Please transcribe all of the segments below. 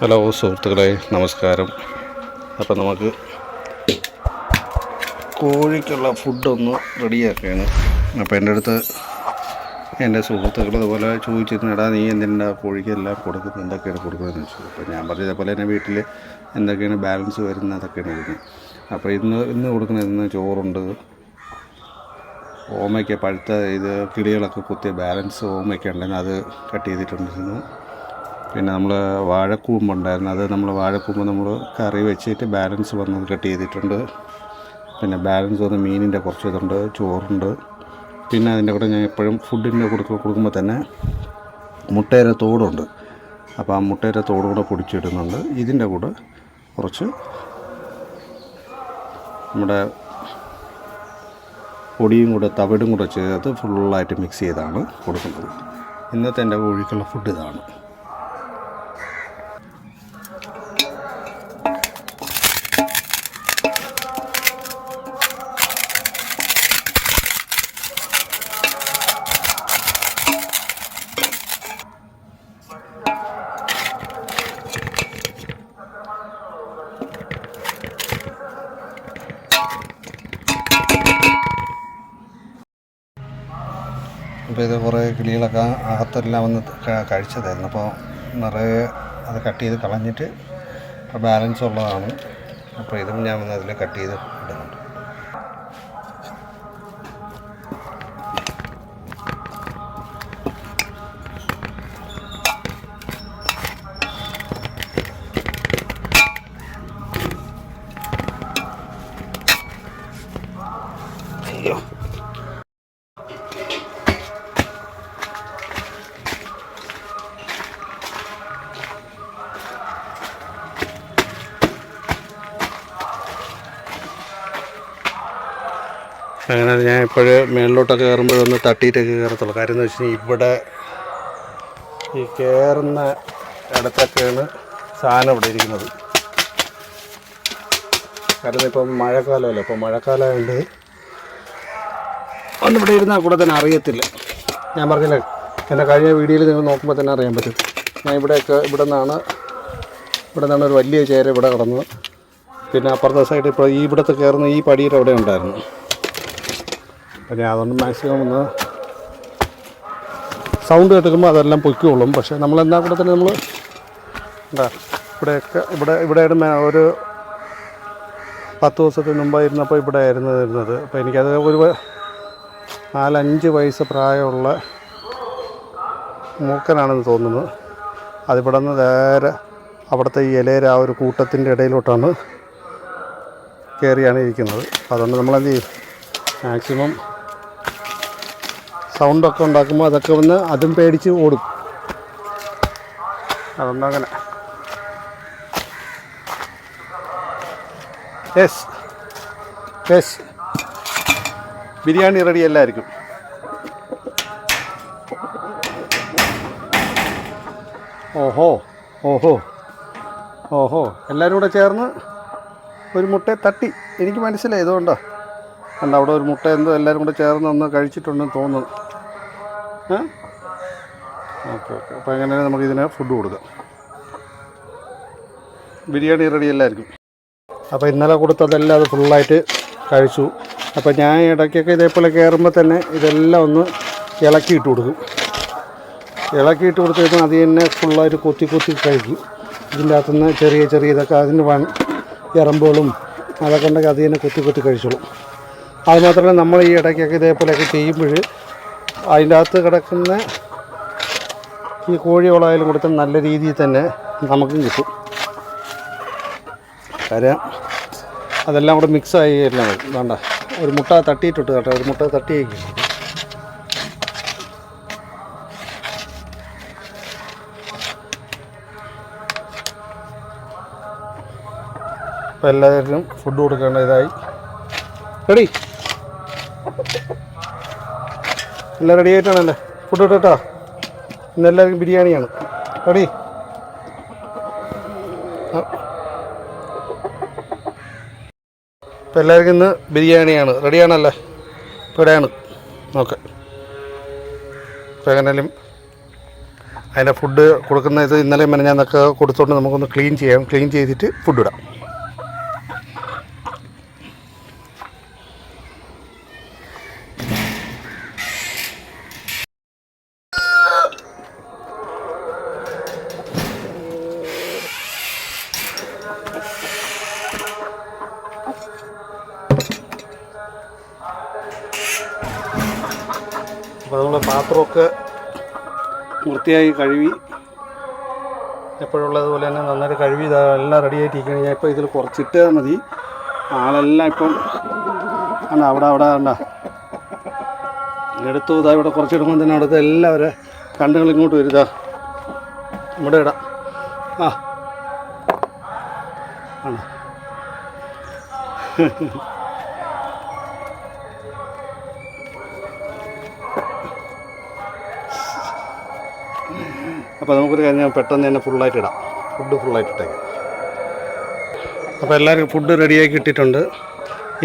Hello സുഹൃത്തുക്കളെ നമസ്കാരം. അപ്പം നമുക്ക് കോഴിക്കുള്ള ഫുഡൊന്ന് റെഡിയാക്കുകയാണ്. അപ്പോൾ എന്റെ അടുത്ത് എന്റെ സുഹൃത്തുക്കൾ അതുപോലെ ചോദിച്ചിരുന്നടാ നീ എന്തിനാ കോഴിക്ക് എല്ലാം കൊടുക്കുന്നത്? എന്തൊക്കെയാണ് കൊടുക്കുന്നതെന്ന് ചോദിച്ചു. അപ്പോൾ ഞാൻ പറഞ്ഞ ഇതേപോലെ തന്നെ വീട്ടിൽ എന്തൊക്കെയാണ് ബാലൻസ് വരുന്നത്? അതൊക്കെയാണ് കൊടുക്കുന്നത്. അപ്പോൾ ഇന്ന് ഇന്ന് കൊടുക്കുന്നത് ഇന്ന് ചോറുണ്ട്. ഓമയ്ക്ക് പഴുത്ത ഇത് കിളികളൊക്കെ കുത്തിയ ബാലൻസ് ഓമയ്ക്ക് ഉണ്ടെങ്കിൽ അത് കട്ട് ചെയ്തിട്ടുണ്ടിരുന്നു പിന്നെ നമ്മൾ വാഴക്കൂമ്പ് ഉണ്ടായിരുന്നു. അത് നമ്മൾ വാഴക്കൂമ്പ് നമ്മൾ കറി വെച്ചിട്ട് ബാലൻസ് വന്നത് കട്ട് ചെയ്തിട്ടുണ്ട്. പിന്നെ ബാലൻസ് വന്ന് മീനിന്റെ കുറച്ച് ഇതുണ്ട് ചോറുണ്ട്. പിന്നെ അതിന്റെ കൂടെ ഞാൻ എപ്പോഴും ഫുഡിന്റെ കൊടുക്ക കൊടുക്കുമ്പോൾ തന്നെ മുട്ടയുടെ തോടുണ്ട്. അപ്പോൾ ആ മുട്ടയുടെ തോട് കൂടെ പൊടിച്ചിടുന്നുണ്ട്. ഇതിന്റെ കൂടെ കുറച്ച് നമ്മുടെ പൊടിയും കൂടെ തവിടും കൂടെ ചേർത്ത് ഫുള്ളായിട്ട് മിക്സ് ചെയ്താണ് കൊടുക്കുന്നത്. ഇന്നത്തെ എന്റെ കോഴിക്കുള്ള ഫുഡ് ഇതാണ്. അപ്പോൾ ഇത് കുറേ കിളികളൊക്കെ അകത്തെല്ലാം വന്ന് കഴിച്ചതായിരുന്നു. അപ്പോൾ നിറയെ അത് കട്ട് ചെയ്ത് കളഞ്ഞിട്ട് ബാലൻസ് ഉള്ളതാണ് അപ്പോൾ ഇതും ഞാൻ വന്ന് അതിൽ കട്ട് ചെയ്ത് അങ്ങനെ ഞാൻ ഇപ്പോഴേ മേളിലോട്ടൊക്കെ കയറുമ്പോഴൊന്ന് തട്ടിയിട്ടൊക്കെ കയറത്തുള്ളൂ. കാര്യം എന്ന് വെച്ച് കഴിഞ്ഞാൽ ഇവിടെ ഈ കയറുന്ന ഇടത്തൊക്കെയാണ് സാധനം ഇവിടെ ഇരിക്കുന്നത്. കാരണം ഇപ്പം മഴക്കാലമല്ലോ ഇപ്പം മഴക്കാലമായതുകൊണ്ട് ഒന്നിവിടെ ഇരുന്നാൽ കൂടെ തന്നെ അറിയത്തില്ല. ഞാൻ പറഞ്ഞില്ലേ എന്റെ കഴിഞ്ഞ വീഡിയോയിൽ നിങ്ങൾ നോക്കുമ്പോൾ തന്നെ അറിയാൻ പറ്റും. ഞാൻ ഇവിടെയൊക്കെ ഇവിടെ നിന്നാണ് ഇവിടെ നിന്നാണ് ഒരു വലിയ ചേര ഇവിടെ കിടന്നത്. പിന്നെ അപ്പുറത്തെ സൈഡിൽ ഇപ്പോൾ ഈ ഇവിടുത്തെ കയറുന്ന ഈ പടിയുടെ അവിടെ ഉണ്ടായിരുന്നു. അപ്പം ഞാൻ അതുകൊണ്ട് മാക്സിമം ഒന്ന് സൗണ്ട് കേട്ടിരുമ്പോൾ അതെല്ലാം പൊയ്ക്കോളും. പക്ഷേ നമ്മളെന്നാൽ കൂടെ തന്നെ നമ്മൾ എന്താ ഇവിടെയൊക്കെ ഇവിടെ ഇവിടെയായിരുന്നു ഒരു പത്ത് ദിവസത്തിന് മുമ്പായിരുന്നപ്പോൾ ഇവിടെ ആയിരുന്നു ഇരുന്നത്. അപ്പോൾ എനിക്കത് ഒരു നാലഞ്ച് വയസ്സ് പ്രായമുള്ള മൂക്കനാണെന്ന് തോന്നുന്നു. അതിവിടെ നിന്ന് നേരെ അവിടുത്തെ ഈ ഇലയുടെ ആ ഒരു കൂട്ടത്തിന്റെ ഇടയിലോട്ടാണ് കയറിയാണ് ഇരിക്കുന്നത്. അതുകൊണ്ട് നമ്മളെന്ത് ചെയ്യും? മാക്സിമം സൗണ്ടൊക്കെ ഉണ്ടാക്കുമ്പോൾ അതൊക്കെ വന്ന് അതും പേടിച്ച് ഓടും. അതുകൊണ്ട് അങ്ങനെ. യെസ്. യെസ്. ബിരിയാണി റെഡി എല്ലാവർക്കും. ഓഹോ ഓഹോ ഓഹോ. എല്ലാവരും കൂടെ ചേർന്ന് ഒരു മുട്ടയെ തട്ടി. എനിക്ക് മനസ്സിലായി ഇതുകൊണ്ടോ. കണ്ട അവിടെ ഒരു മുട്ട എന്തോ എല്ലാവരും കൂടെ ചേർന്ന് ഒന്ന് കഴിച്ചിട്ടുണ്ടെന്ന് തോന്നുന്നു. Okay okay. അപ്പോൾ അങ്ങനെ നമുക്ക് ഇതിന് ഫുഡ് കൊടുക്കാം. ബിരിയാണി റെഡി എല്ലാവർക്കും അപ്പോൾ ഇന്നലെ കൊടുത്തതെല്ലാം അത് ഫുള്ളായിട്ട് കഴിച്ചു. അപ്പോൾ ഞാൻ ഇടയ്ക്കൊക്കെ ഇതേപോലെ കയറുമ്പോൾ തന്നെ ഇതെല്ലാം ഒന്ന് ഇളക്കിയിട്ട് കൊടുക്കും. ഇളക്കിയിട്ട് കൊടുത്ത് കഴിഞ്ഞാൽ അത് തന്നെ ഫുള്ളായിട്ട് കൊത്തി കൊത്തി കഴിക്കും. ഇതിന്റെ അകത്തുനിന്ന് ചെറിയ ചെറിയ ഇതൊക്കെ അതിന് വൺ ഇറമ്പുകളും അതൊക്കെ ഉണ്ടെങ്കിൽ അത് തന്നെ കൊത്തി കൊത്തി കഴിച്ചോളും. അതുമാത്രമല്ല നമ്മൾ ഈ ഇടയ്ക്കൊക്കെ ഇതേപോലെയൊക്കെ ചെയ്യുമ്പോൾ അതിന്റെ അകത്ത് കിടക്കുന്ന ഈ കോഴിയോളായാലും കൊടുത്ത നല്ല രീതിയിൽ തന്നെ നമുക്കും കിട്ടും. കാര്യം അതെല്ലാം കൂടെ മിക്സായി എല്ലാം വേണ്ട ഒരു മുട്ട തട്ടിയിട്ടിട്ട് കേട്ടോ ഒരു മുട്ട തട്ടിയേക്കും. അപ്പോൾ എല്ലാവരും ഫുഡ് കൊടുക്കേണ്ട ഇതായി. റെഡി എല്ലാം റെഡി ആയിട്ടാണല്ലേ? ഫുഡ് ഇട്ടോ ഇന്ന് എല്ലാവർക്കും ബിരിയാണിയാണ്. റെഡി ഇപ്പം എല്ലാവർക്കും ഇന്ന് ബിരിയാണിയാണ്. റെഡിയാണല്ലേ ഇവിടെയാണ്. ഓക്കെ ഇപ്പം എങ്ങനെയാലും അതിന്റെ ഫുഡ് കൊടുക്കുന്ന ഇത് ഇന്നലെ മെനഞ്ഞാന്നൊക്കെ കൊടുത്തോണ്ട് നമുക്കൊന്ന് ക്ലീൻ ചെയ്യാം. ക്ലീൻ ചെയ്തിട്ട് ഫുഡ് ഇടാം. അപ്പോൾ നമ്മൾ പാത്രമൊക്കെ വൃത്തിയായി കഴുകി എപ്പോഴുള്ളതുപോലെ തന്നെ നന്നായിട്ട് കഴുകി എല്ലാം റെഡി ആയിട്ടിരിക്കുകയാണ്. ഞാൻ ഇപ്പോൾ ഇതിൽ കുറച്ചിട്ടാൽ മതി. ആളെല്ലാം ഇപ്പം അല്ല അവിടെ അവിടെ വേണ്ട എടുത്തു ഇതാ ഇവിടെ കുറച്ചിടുമ്പോൾ തന്നെ അവിടുത്തെ എല്ലാവരും കണ്ടുകൾ ഇങ്ങോട്ട് വരുതാ ഇവിടെ ഇടാം. ആ. ആണോ? അപ്പോൾ നമുക്കൊരു കാര്യം പെട്ടെന്ന് തന്നെ ഫുള്ളായിട്ട് ഇടാം. ഫുഡ് ഫുള്ളായിട്ട് ഇട്ടേക്കാം. അപ്പോൾ എല്ലാവർക്കും ഫുഡ് റെഡിയാക്കി ഇട്ടിട്ടുണ്ട്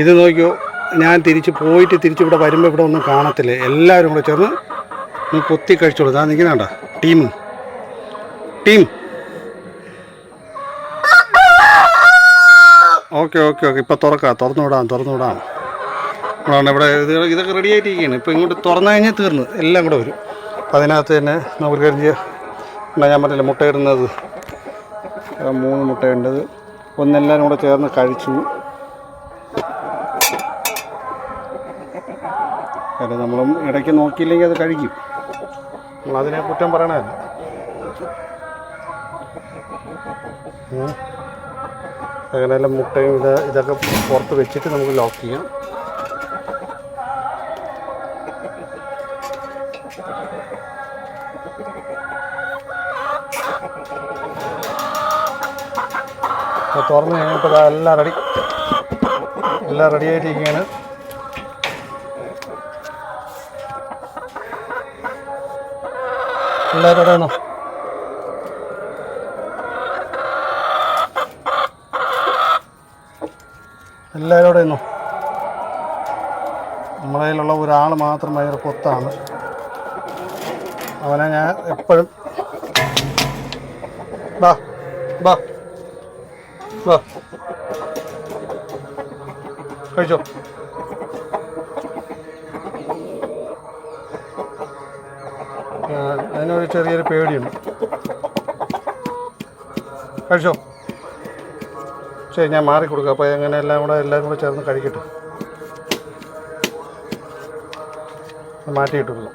ഇത് നോക്കിയോ ഞാൻ തിരിച്ച് പോയിട്ട് തിരിച്ച് ഇവിടെ വരുമ്പോൾ ഇവിടെ ഒന്നും കാണത്തില്ല? എല്ലാവരും കൂടെ ചേർന്ന് ഒന്ന് കൊത്തി കഴിച്ചോളൂ. ഇതാ നിൽക്കുന്നുണ്ട team team okay okay okay ഇപ്പോൾ തുറക്കാം. തുറന്നു വിടാം തുറന്നു വിടാം. ഇവിടെ ഇത് ഇതൊക്കെ റെഡി ആയിട്ടിരിക്കുകയാണ് ഇപ്പോൾ ഇങ്ങോട്ട് തുറന്നു കഴിഞ്ഞാൽ തീർന്നു. എല്ലാം കൂടെ വരും. അപ്പോൾ അതിനകത്ത് തന്നെ നമുക്ക് കരിഞ്ഞ് എന്നാ ഞാൻ പറഞ്ഞില്ല മുട്ടയിടുന്നത് മൂന്ന് മുട്ടയുണ്ടത് ഒന്നെല്ലാവരും കൂടെ ചേർന്ന് കഴിച്ചു. അല്ല നമ്മളും ഇടയ്ക്ക് നോക്കിയില്ലെങ്കിൽ അത് കഴിക്കും. നമ്മളതിനെ കുറ്റം പറയണമല്ല അങ്ങനെ മുട്ടയും ഇത് ഇതൊക്കെ പുറത്ത് വെച്ചിട്ട് നമുക്ക് ലോക്ക് ചെയ്യാം. തുറന്ന് കഴിഞ്ഞപ്പോൾ എല്ലാം റെഡി എല്ലാം റെഡി ആയിട്ടിരിക്കുകയാണ്. എല്ലാവരും ഇവിടെ വന്നോ? എല്ലാവരും ഇവിടെ നിന്നോ? നമ്മുടെ കയ്യിലുള്ള ഒരാൾ മാത്രം ഭയങ്കര കൊത്താണ് അവനെ ഞാൻ എപ്പോഴും ബാ ബാ. വാ. കഴിച്ചോ. അതിനൊരു ചെറിയൊരു പേടിയുണ്ട്. കഴിച്ചോ. ശരി ഞാൻ മാറി കൊടുക്കാം. അപ്പോൾ അങ്ങനെ എല്ലാം കൂടെ എല്ലാവരും കൂടെ ചേർന്ന് കഴിക്കട്ടെ. മാറ്റിയിട്ടുള്ളൂ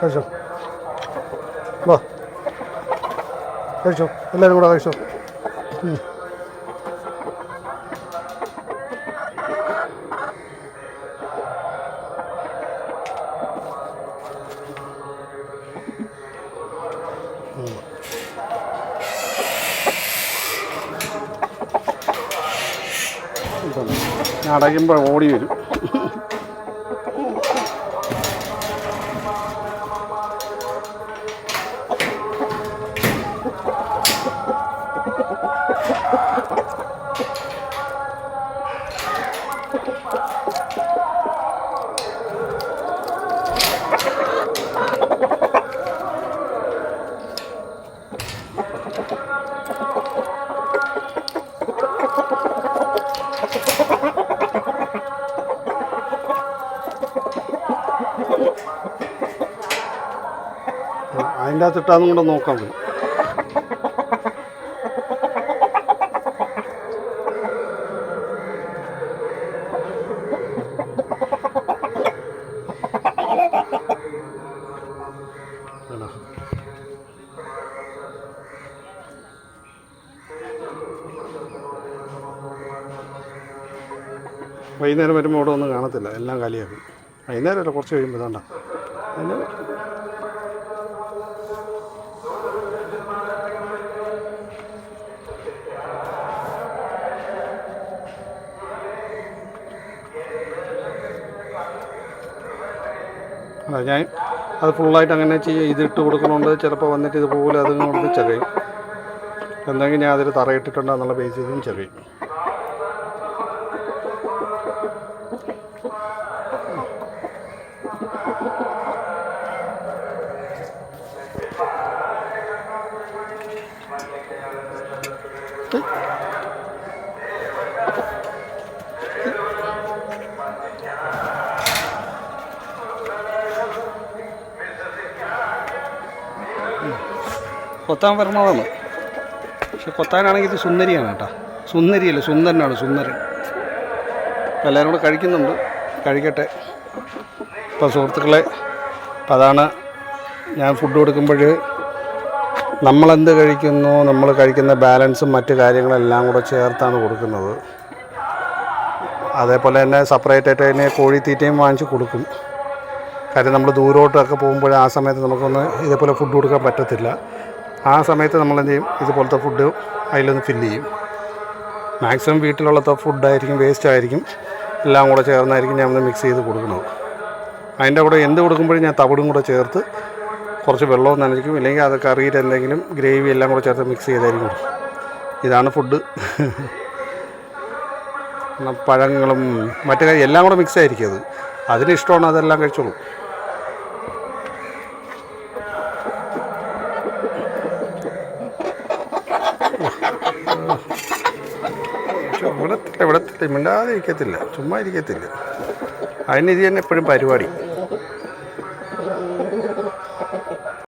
കഴിച്ചോ. വാ. കഴിച്ചോ. എല്ലാവരും കൂടെ കഴിച്ചോ. അടയ്ക്കുമ്പോൾ ഓടി വരും. അതിന്റെ അകത്ത് ഇട്ടാന്നും കൂടെ നോക്കാൻ പറ്റും വൈകുന്നേരം വരുമ്പോൾ ഇവിടെ ഒന്നും കാണത്തില്ല. എല്ലാം കാലിയാക്കും. വൈകുന്നേരമല്ല കുറച്ച് കഴിയുമ്പോൾ ഇതാണ്ട. അതിന് അല്ല ഞാൻ അത് ഫുള്ളായിട്ട് അങ്ങനെ ചെയ്യ ഇതിട്ട് കൊടുക്കണോണ്ട് ചിലപ്പോൾ വന്നിട്ട് ഇതുപോലെ അതും കൊടുത്ത് ചെറിയും. എന്തെങ്കിലും ഞാൻ അതിൽ തറയിട്ടിട്ടുണ്ടോ എന്നുള്ള ബേസ് ചെയ്തും ചെറിയും. കൊത്താൻ പറഞ്ഞതാണ് പക്ഷെ കൊത്താനാണെങ്കിൽ ഇത് സുന്ദരിയാണ് കേട്ടോ. സുന്ദരിയല്ല? സുന്ദരനാണ് സുന്ദരൻ. എല്ലാവരും കൂടെ കഴിക്കുന്നുണ്ട്. കഴിക്കട്ടെ. ഇപ്പം സുഹൃത്തുക്കളെ അതാണ് ഞാൻ ഫുഡ് കൊടുക്കുമ്പോൾ നമ്മളെന്ത് കഴിക്കുന്നു നമ്മൾ കഴിക്കുന്ന ബാലൻസും മറ്റു കാര്യങ്ങളെല്ലാം കൂടെ ചേർത്താണ് കൊടുക്കുന്നത്. അതേപോലെ തന്നെ സെപ്പറേറ്റ് ആയിട്ട് തന്നെ കോഴിത്തീറ്റയും വാങ്ങിച്ച് കൊടുക്കും. കാര്യം നമ്മൾ ദൂരോട്ടൊക്കെ പോകുമ്പോൾ ആ സമയത്ത് നമുക്കൊന്ന് ഇതേപോലെ ഫുഡ് കൊടുക്കാൻ പറ്റത്തില്ല. ആ സമയത്ത് നമ്മൾ എന്ത് ചെയ്യും? ഇതുപോലത്തെ ഫുഡ് അതിലൊന്ന് ഫില്ല് ചെയ്യും. മാക്സിമം വീട്ടിലുള്ള ഫുഡായിരിക്കും വേസ്റ്റ് ആയിരിക്കും. എല്ലാം കൂടെ ചേർന്നായിരിക്കും ഞാൻ മിക്സ് ചെയ്ത് കൊടുക്കുന്നത്. അതിന്റെ കൂടെ എന്ത് കൊടുക്കുമ്പോഴും ഞാൻ തവിടും കൂടെ ചേർത്ത് കുറച്ച് വെള്ളവും നനയ്ക്കും ഇല്ലെങ്കിൽ അത് കറിയിൽ എന്തെങ്കിലും ഗ്രേവി എല്ലാം കൂടെ ചേർത്ത് മിക്സ് ചെയ്തായിരിക്കും ഇതാണ് ഫുഡ് പഴങ്ങളും മറ്റു കാര്യം എല്ലാം കൂടെ മിക്സ് ആയിരിക്കും അത്. അതിന് ഇഷ്ടമാണ് അതെല്ലാം കഴിച്ചോളൂ. വിടത്തില്ല വിടത്തില്ല മിണ്ടാതെ ഇരിക്കത്തില്ല ചുമ്മാ ഇരിക്കത്തില്ല. അതിന് ഇത് തന്നെ എപ്പോഴും പരിപാടി.